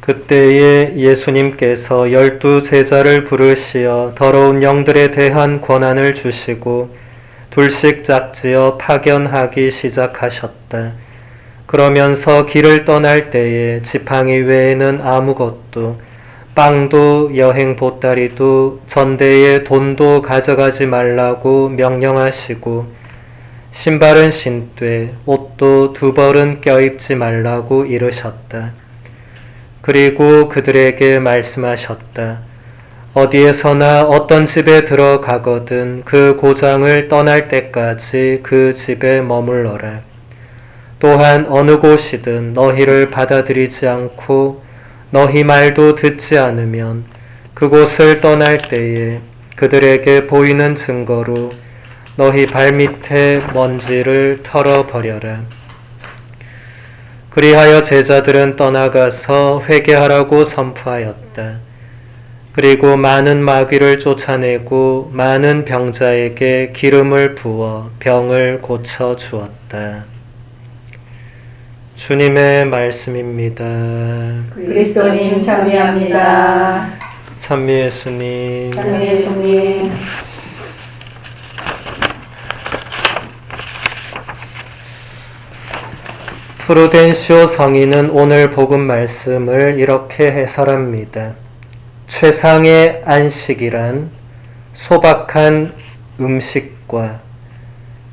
그때에 예수님께서 열두 제자를 부르시어 더러운 영들에 대한 권한을 주시고 둘씩 짝지어 파견하기 시작하셨다. 그러면서 길을 떠날 때에 지팡이 외에는 아무것도 빵도 여행 보따리도 전대에 돈도 가져가지 말라고 명령하시고 신발은 신되 옷도 두 벌은 껴입지 말라고 이르셨다. 그리고 그들에게 말씀하셨다. 어디에서나 어떤 집에 들어가거든 그 고장을 떠날 때까지 그 집에 머물러라. 또한 어느 곳이든 너희를 받아들이지 않고 너희 말도 듣지 않으면 그곳을 떠날 때에 그들에게 보이는 증거로 너희 발밑에 먼지를 털어버려라. 그리하여 제자들은 떠나가서 회개하라고 선포하였다. 그리고 많은 마귀를 쫓아내고 많은 병자에게 기름을 부어 병을 고쳐 주었다. 주님의 말씀입니다. 그리스도님 참여합니다. 찬미 예수님. 참여 예수님 프루덴시오 성인은 오늘 복음 말씀을 이렇게 해설합니다. 최상의 안식이란 소박한 음식과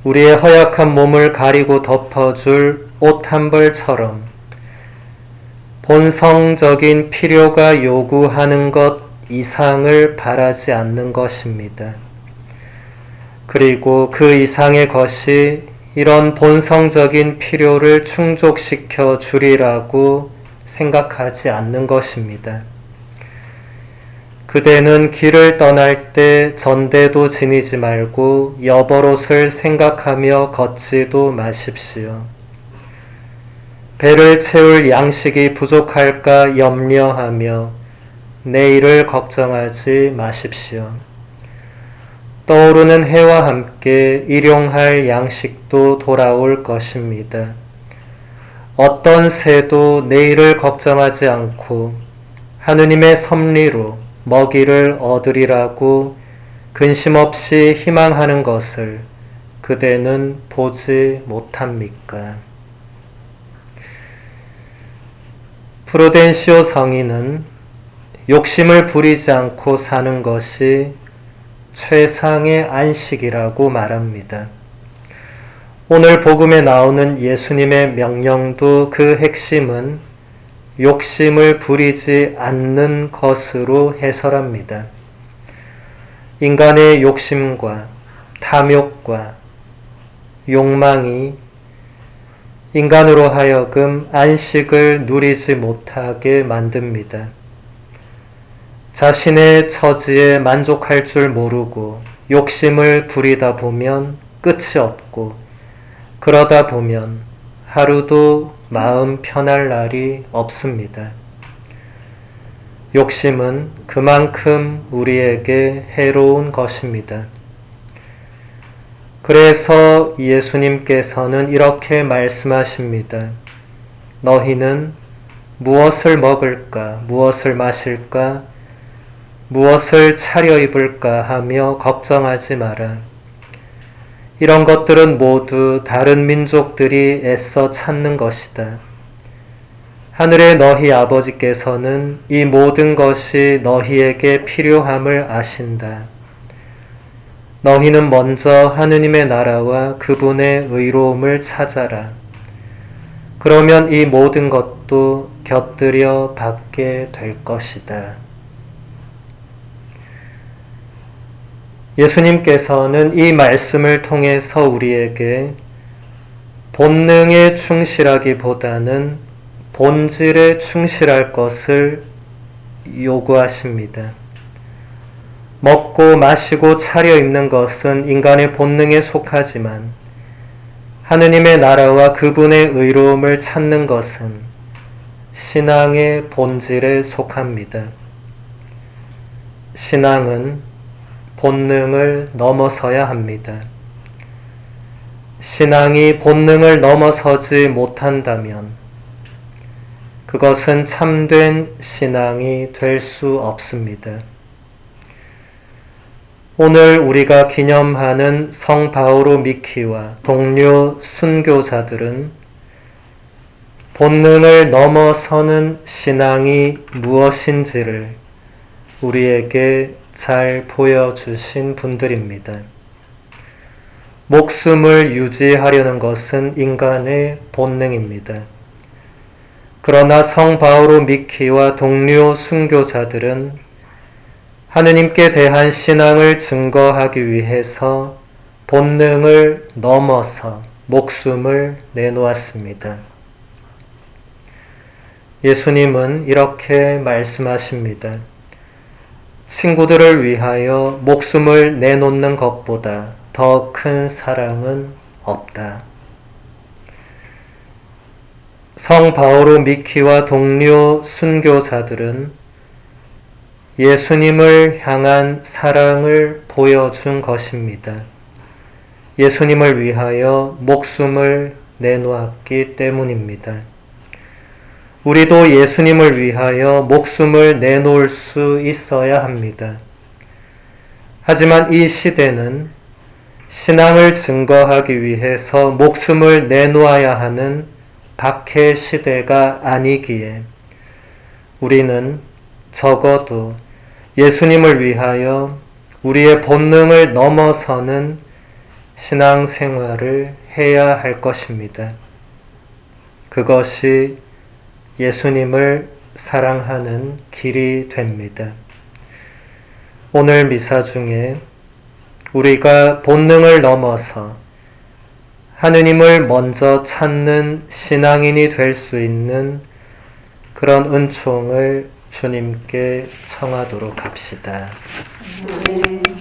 우리의 허약한 몸을 가리고 덮어줄 옷 한 벌처럼 본성적인 필요가 요구하는 것 이상을 바라지 않는 것입니다. 그리고 그 이상의 것이 이런 본성적인 필요를 충족시켜 주리라고 생각하지 않는 것입니다. 그대는 길을 떠날 때 전대도 지니지 말고 여벌옷을 생각하며 걷지도 마십시오. 배를 채울 양식이 부족할까 염려하며 내일을 걱정하지 마십시오. 떠오르는 해와 함께 일용할 양식도 돌아올 것입니다. 어떤 새도 내일을 걱정하지 않고 하느님의 섭리로 먹이를 얻으리라고 근심 없이 희망하는 것을 그대는 보지 못합니까? 프로덴시오 성인은 욕심을 부리지 않고 사는 것이 최상의 안식이라고 말합니다. 오늘 복음에 나오는 예수님의 명령도 그 핵심은 욕심을 부리지 않는 것으로 해설합니다. 인간의 욕심과 탐욕과 욕망이 인간으로 하여금 안식을 누리지 못하게 만듭니다. 자신의 처지에 만족할 줄 모르고 욕심을 부리다 보면 끝이 없고 그러다 보면 하루도 마음 편할 날이 없습니다. 욕심은 그만큼 우리에게 해로운 것입니다. 그래서 예수님께서는 이렇게 말씀하십니다. 너희는 무엇을 먹을까, 무엇을 마실까, 무엇을 차려입을까 하며 걱정하지 마라. 이런 것들은 모두 다른 민족들이 애써 찾는 것이다. 하늘의 너희 아버지께서는 이 모든 것이 너희에게 필요함을 아신다. 너희는 먼저 하느님의 나라와 그분의 의로움을 찾아라. 그러면 이 모든 것도 곁들여 받게 될 것이다. 예수님께서는 이 말씀을 통해서 우리에게 본능에 충실하기보다는 본질에 충실할 것을 요구하십니다. 먹고 마시고 차려입는 것은 인간의 본능에 속하지만 하느님의 나라와 그분의 의로움을 찾는 것은 신앙의 본질에 속합니다. 신앙은 본능을 넘어서야 합니다. 신앙이 본능을 넘어서지 못한다면 그것은 참된 신앙이 될 수 없습니다. 오늘 우리가 기념하는 성 바오로 미키와 동료 순교자들은 본능을 넘어서는 신앙이 무엇인지를 우리에게 잘 보여주신 분들입니다. 목숨을 유지하려는 것은 인간의 본능입니다. 그러나 성 바오로 미키와 동료 순교자들은 하느님께 대한 신앙을 증거하기 위해서 본능을 넘어서 목숨을 내놓았습니다. 예수님은 이렇게 말씀하십니다. 친구들을 위하여 목숨을 내놓는 것보다 더 큰 사랑은 없다. 성 바오로 미키와 동료 순교자들은 예수님을 향한 사랑을 보여준 것입니다. 예수님을 위하여 목숨을 내놓았기 때문입니다. 우리도 예수님을 위하여 목숨을 내놓을 수 있어야 합니다. 하지만 이 시대는 신앙을 증거하기 위해서 목숨을 내놓아야 하는 박해 시대가 아니기에 우리는 적어도 예수님을 위하여 우리의 본능을 넘어서는 신앙 생활을 해야 할 것입니다. 그것이 예수님을 사랑하는 길이 됩니다. 오늘 미사 중에 우리가 본능을 넘어서 하느님을 먼저 찾는 신앙인이 될 수 있는 그런 은총을 주님께 청하도록 합시다. 아멘.